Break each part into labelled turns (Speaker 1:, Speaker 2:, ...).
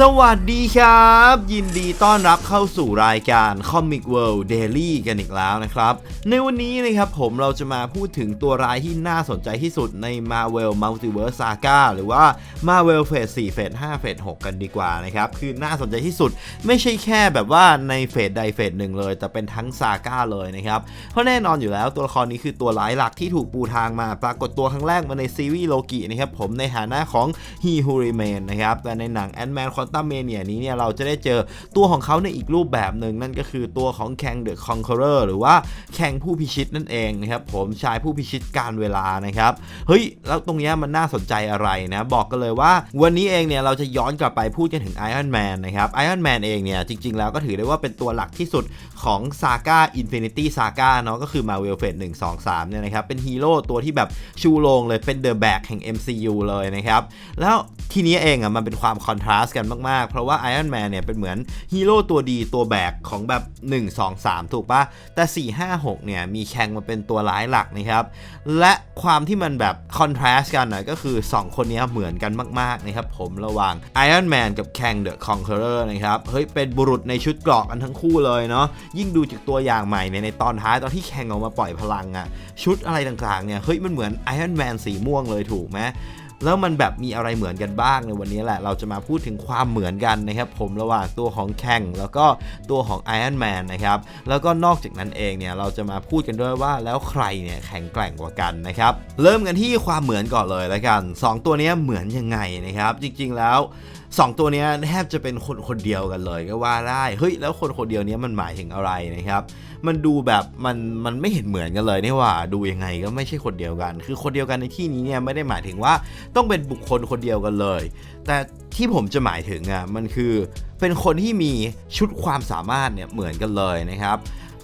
Speaker 1: สวัสดีครับ ยินดีต้อนรับเข้าสู่รายการ Comic World Daily กันอีกแล้วนะครับ ในวันนี้นะครับผมเราจะมาพูดถึงตัวร้ายที่น่าสนใจที่สุดใน Marvel Multiverse Saga หรือว่า Marvel Phase 4 Phase 5 Phase 6 กันดีกว่านะครับ คือน่าสนใจที่สุดไม่ใช่แค่แบบว่าในเฟสใดเฟสหนึ่งเลย แต่เป็นทั้งซาก้าเลยนะครับ เพราะแน่นอนอยู่แล้วตัวละครนี้คือตัวร้ายหลักที่ถูกปูทางมาปรากฏตัวครั้งแรกมาในซีรีส์โลกินะครับผมในฐานะของ He Who Remain นะครับแต่ในหนัง Ant-Man Quantum Mania นี้เนี่ยเราจะได้เจอตัวของเขาในอีกรูปแบบหนึ่งนั่นก็คือตัวของ Kang the Conqueror หรือว่า Kang ผู้พิชิตนั่นเองนะครับผมชายผู้พิชิตการเวลานะครับเฮ้ยแล้วตรงเนี้ยมันน่าสนใจอะไรนะบอกกันเลยว่า วันนี้เองเนี่ยเราจะย้อนกลับไปพูดกันถึง Iron Man นนะครับ Iron Man เองเนี่ยจริง ๆ แล้วก็ถือได้ว่าเป็นตัวหลักที่สุดของ Saga Infinity Saga เนาะก็คือ Marvel Phase 1 2 3เนี่ยนะครับเป็นฮีโร่ตัวที่แบบชูโรงเลยเป็น The Back แห่ง MCU เลยนะครับแล้วทีนี้เองอะมันเป็นความคอนทราสต์กันมากๆ เพราะว่า Iron Man เนี่ยเป็นเหมือนฮีโร่ตัวดีตัวแบกของแบบ 1 2 3 ถูกปะแต่ 4 5 6 เนี่ยมีแคงมาเป็นตัวร้ายหลักนะครับ และความที่มันแบบคอนทราสต์กันหน่ะก็คือ 2 คนนี้เหมือนกันมากๆนะครับผมระหว่าง Iron Man กับ Kang the Conqueror นะครับ เฮ้ย เป็นบุรุษในชุดเกราะกันทั้งคู่เลยเนาะยิ่งดูจากตัวอย่างใหม่เนี่ยในตอนท้ายตอนที่แคงออกมาปล่อยพลังอะชุดอะไรต่างๆเนี่ยเฮ้ยมันเหมือน Iron Man สีม่วงเลยถูกไหม แล้วมันแบบมีอะไรเหมือนกันบ้างในวันนี้แหละ เราจะมาพูดถึงความเหมือนกันนะครับผมระหว่างตัวของแข่งแล้วก็ตัวของ Iron Man นะครับ แล้วก็นอกจากนั้นเองเนี่ยเราจะมาพูดกันด้วยว่าแล้วใครเนี่ยแข็งแกร่งกว่ากันนะครับ เริ่มกันที่ความเหมือนก่อนเลยแล้วกัน 2 ตัวนี้เหมือนยังไงนะครับ จริงๆแล้ว2ตัวนี้แทบจะเป็นคนคนเดียวกันเลยก็ว่าได้ เฮ้ย แล้วคนคนเดียวนี้มันหมายถึงอะไรนะครับ มันดูแบบมันมันไม่เห็นเหมือนกันเลยนี่ว่าดูยังไงก็ไม่ใช่คนเดียวกัน คือคนเดียวกันในที่นี้เนี่ยไม่ได้หมายถึงว่าต้องเป็นบุคคลคนเดียวกันเลย แต่ที่ผมจะหมายถึงอะมันคือเป็นคนที่มีชุดความสามารถเนี่ยเหมือนกันเลยนะครับ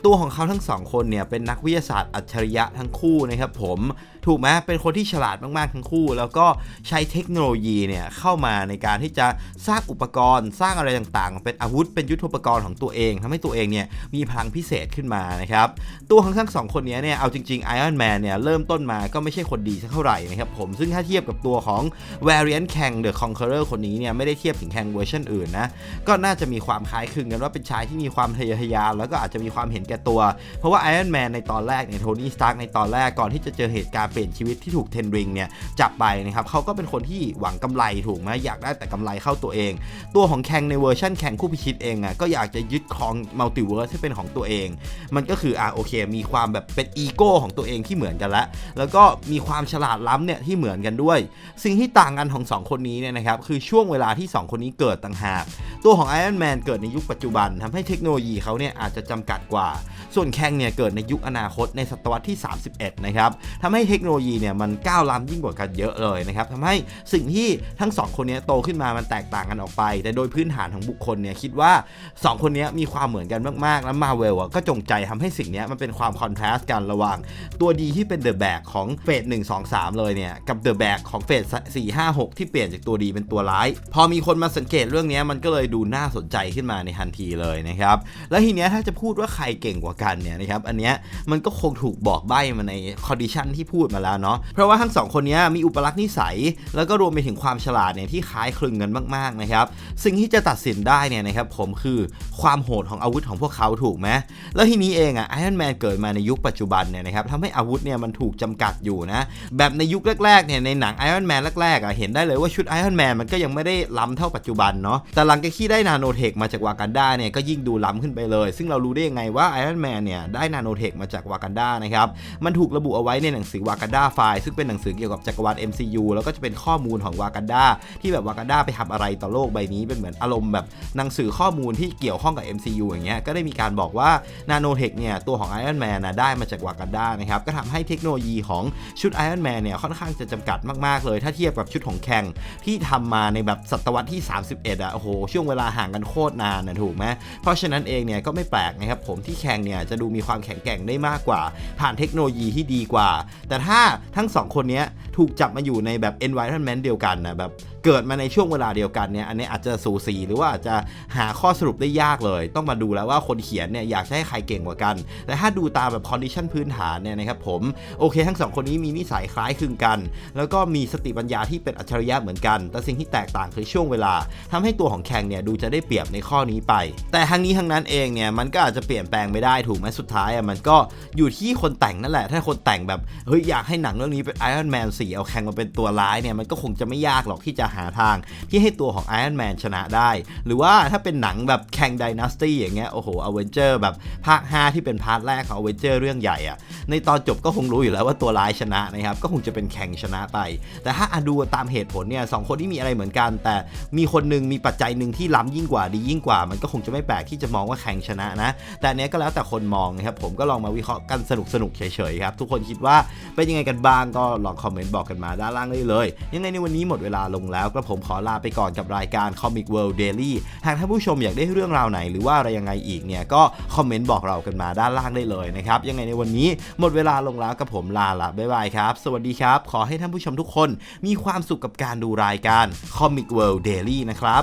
Speaker 1: ตัวของเขาทั้งสองคนเนี่ยเป็นนักวิทยาศาสตร์อัจฉริยะทั้งคู่นะครับผมถูกไหมเป็นคนที่ฉลาดมากๆทั้งคู่ แล้วก็ใช้เทคโนโลยีเนี่ยเข้ามาในการที่จะสร้างอุปกรณ์ สร้างอะไรต่างๆ เป็นอาวุธเป็นยุทโธปกรณ์ของตัวเองทำให้ตัวเองเนี่ยมีพลังพิเศษขึ้นมานะครับตัวของทั้งสองคนนี้เนี่ยเอาจริงๆ Iron Man เนี่ยเริ่มต้นมาก็ไม่ใช่คนดีสักเท่าไหร่นะครับผมซึ่งถ้าเทียบกับตัวของ Variant Kang the Conqueror คนนี้เนี่ยไม่ได้เทียบถึง Kang เวอร์ชันอื่นนะก็น่าจะมีความคล้ายคลึงกันว่าเป็นชายที่มีความทะเยอทะยานแล้วก็อาจจะมีความเห็นแก่ตัว เพราะว่า Iron Man ในตอนแรกเนี่ยโทนี่สตาร์กในตอนแรกก่อนที่จะเจอเหตุการณ์เปลี่ยนชีวิตที่ถูกเทนริงเนี่ยจับไปนะครับเขาก็เป็นคนที่หวังกำไรถูกไหมอยากได้แต่กำไรเข้าตัวเอง ตัวของแคงในเวอร์ชันแข่งคู่พิชิตเองอะก็อยากจะยึดครองมัลติเวิร์สให้เป็นของตัวเอง มันก็คืออะโอเค มีความแบบเป็นอีโก้ของตัวเองที่เหมือนกันล้วแล้วก็มีความฉลาดล้ำเนี่ยที่เหมือนกันด้วย สิ่งที่ต่างกันของ 2 คนนี้เนี่ยนะครับคือช่วงเวลาที่ 2 คนนี้เกิดต่างหาก ตัวของ Iron Man เกิดในยุคปัจจุบันทำให้เทคโนโลยีเขาเนี่ยอาจจะจำกัดกว่า ส่วนแคงเนี่ยเกิดในยุคอนาคตในศตวรรษที่ 31 นะครับทำให้เทคโนโลยีเนี่ยมันก้าวล้ำยิ่งกว่ากันเยอะเลยนะครับทำให้สิ่งที่ทั้ง 2 คนนี้โตขึ้นมามันแตกต่างกันออกไป แต่โดยพื้นฐานของบุคคลเนี่ยคิดว่า 2 คนนี้มีความเหมือนกันมากๆ แล้วมาเวลก็จงใจทำให้สิ่งนี้มันเป็นความคอนทราสต์กันระหว่าง ตัวดีที่เป็นเดอะแบกของเฟส1 2 3เลยเนี่ยกับเดอะแบกของเฟส4 5 6ที่เปลี่ยนจากตัวดีเป็นตัวร้าย พอมีคนมาสังเกตเรื่องนี้มันก็เลยดูน่าสนใจขึ้นมาในทันทีเลยนะครับ แล้วทีเนี้ยถ้าจะพูดว่าใครเก่งกว่ากันเนี่ยนะครับ อันเนี้ยมันก็คงถูกบอกใบ้มาในคอนดิชันที่พูดมาแล้วเนาะ เพราะว่าทั้งสองคนนี้มีอุปลักษณ์นิสัย แล้วก็รวมไปถึงความฉลาดเนี่ยที่คล้ายคลึงกันมากๆนะครับ สิ่งที่จะตัดสินได้เนี่ยนะครับผมคือความโหดของอาวุธของพวกเขาถูกไหมแล้วทีนี้เองอะไอรอนแมนเกิดมาในยุคปัจจุบันเนี่ยนะครับทำให้อาวุธเนี่ยมันถูกจำกัดอยู่นะ แบบในยุคแรกๆเนี่ยในหนังไอรอนแมนแรกๆอะเห็นได้เลยว่าชุดไอรอนแมนมันก็ยังไม่ได้ล้ำเท่าปัจจุบันเนาะแต่หลังจากที่ได้นาโนเทคมาจากวากันดาเนี่ยก็ยิ่งดูล้ำขึ้นไปเลย ซึ่งเรารู้ได้ยังไงว่าไอรอนแมนเนี่ยได้นาโนเทคมาจากวากันดานะครับ มันถูกระบุเอาไว้ในหนังสือวากันดาไฟล์ซึ่งเป็นหนังสือเกี่ยวกับจักรวาล MCU แล้วก็จะเป็นข้อมูลของวากันดาที่แบบวากันดาไปทำอะไรต่อโลกใบนี้เป็นเหมือนอารมณ์แบบหนังสือข้อมูลที่เกี่ยวข้องกับ MCU อย่างเงี้ยก็ได้มีการบอกว่านาโนเทคเนี่ยตัวของ Iron Man นนะได้มาจากวากันดานะครับก็ทำให้เทคโนโลยีของชุด Iron Man เนี่ยค่อนข้างจะจำกัดมากๆเลย ถ้าเทียบกับชุดของแข่งที่ทำมาในแบบศตวรรษที่ 31อะโอ้โหช่วงเวลาห่างกันโคตรนานนะถูกไหมเพราะฉะนั้นเองเนี่ยก็ไม่แปลกนะครับผมที่แข่งเนี่ยจะดูมีความแข็งแกร่งได้มากกว่า ผ่านเทคโนโลยีที่ดีกว่า แต่ถ้าทั้งสองคนนี้ถูกจับมาอยู่ในแบบ environment เดียวกันนะแบบเกิดมาในช่วงเวลาเดียวกันเนี่ยอันนี้อาจจะสูสีหรือว่าอาจจะหาข้อสรุปได้ยากเลย ต้องมาดูแล้วว่าคนเขียนเนี่ยอยากให้ใครเก่งกว่ากัน แต่ถ้าดูตามแบบคอนดิชันพื้นฐานเนี่ยนะครับผมโอเค ทั้งสองคนนี้มีนิสัยคล้ายคลึงกัน แล้วก็มีสติปัญญาที่เป็นอัจฉริยะเหมือนกัน แต่สิ่งที่แตกต่างคือช่วงเวลาทำให้ตัวของแข่งเนี่ยดูจะได้เปรียบในข้อนี้ไป แต่ทั้งนี้ทั้งนั้นเองเนี่ยมันก็อาจจะเปลี่ยนแปลงไม่ได้ถูกไหมสุดท้ายอะมันก็อยู่ที่คนแต่งนั่นแหละ ถ้าคนแต่งแบบเฮ้ยอยากให้หนังเรื่องนี้เป็นไอรอนแมนสี่เอาแข่งมาเป็นตัวร้ายเนี่ยมันก็คงจะไม่ยากหรอกที่จะหาทาง ที่ให้ตัวของไอรอนแมนชนะได้ หรือว่าถ้าเป็นหนังแบบแข่งดินาสตี้อย่างเงี้ยโอ้โหอเวนเจอร์แบบภาค 5 ที่เป็นพาร์ทแรกของอเวนเจอร์เรื่องใหญ่อะในตอนจบก็คงรู้อยู่แล้วว่าตัวร้ายชนะนะครับก็คงจะเป็นแข่งชนะไป แต่ถ้าดูตามเหตุผลเนี่ยสองคนที่มีอะไรเหมือนกัน แต่มีคนนึงมีปัจจัยหนึ่งที่ล้ำยิ่งกว่าดียิ่งกว่า มันก็คงจะไม่แปลกที่จะมองว่าแข่งชนะนะ แต่เนี้ยก็แล้วแต่คนมองนะครับผมก็ลองมาวิเคราะห์กันสนุกสนุกเฉยๆครับทุกคนคิดว่าเป็นยังไงกันบ้างก็ลองคอมเมนต์บอกกันมาด้านล่างได้เลย ยังไงในวันนี้หมดเวลาลงแล้วก็ผมขอลาไปก่อนกับรายการ Comic World Daily หากท่านผู้ชมอยากได้เรื่องราวไหนหรือว่าอะไรยังไงอีกเนี่ยก็คอมเมนต์บอกเรากันมาด้านล่างได้เลยนะครับยังไงในวันนี้หมดเวลาลงแล้วกับผมลาละบ๊ายบายครับสวัสดีครับ ขอให้ท่านผู้ชมทุกคนมีความสุขกับการดูรายการ Comic World Daily นะครับ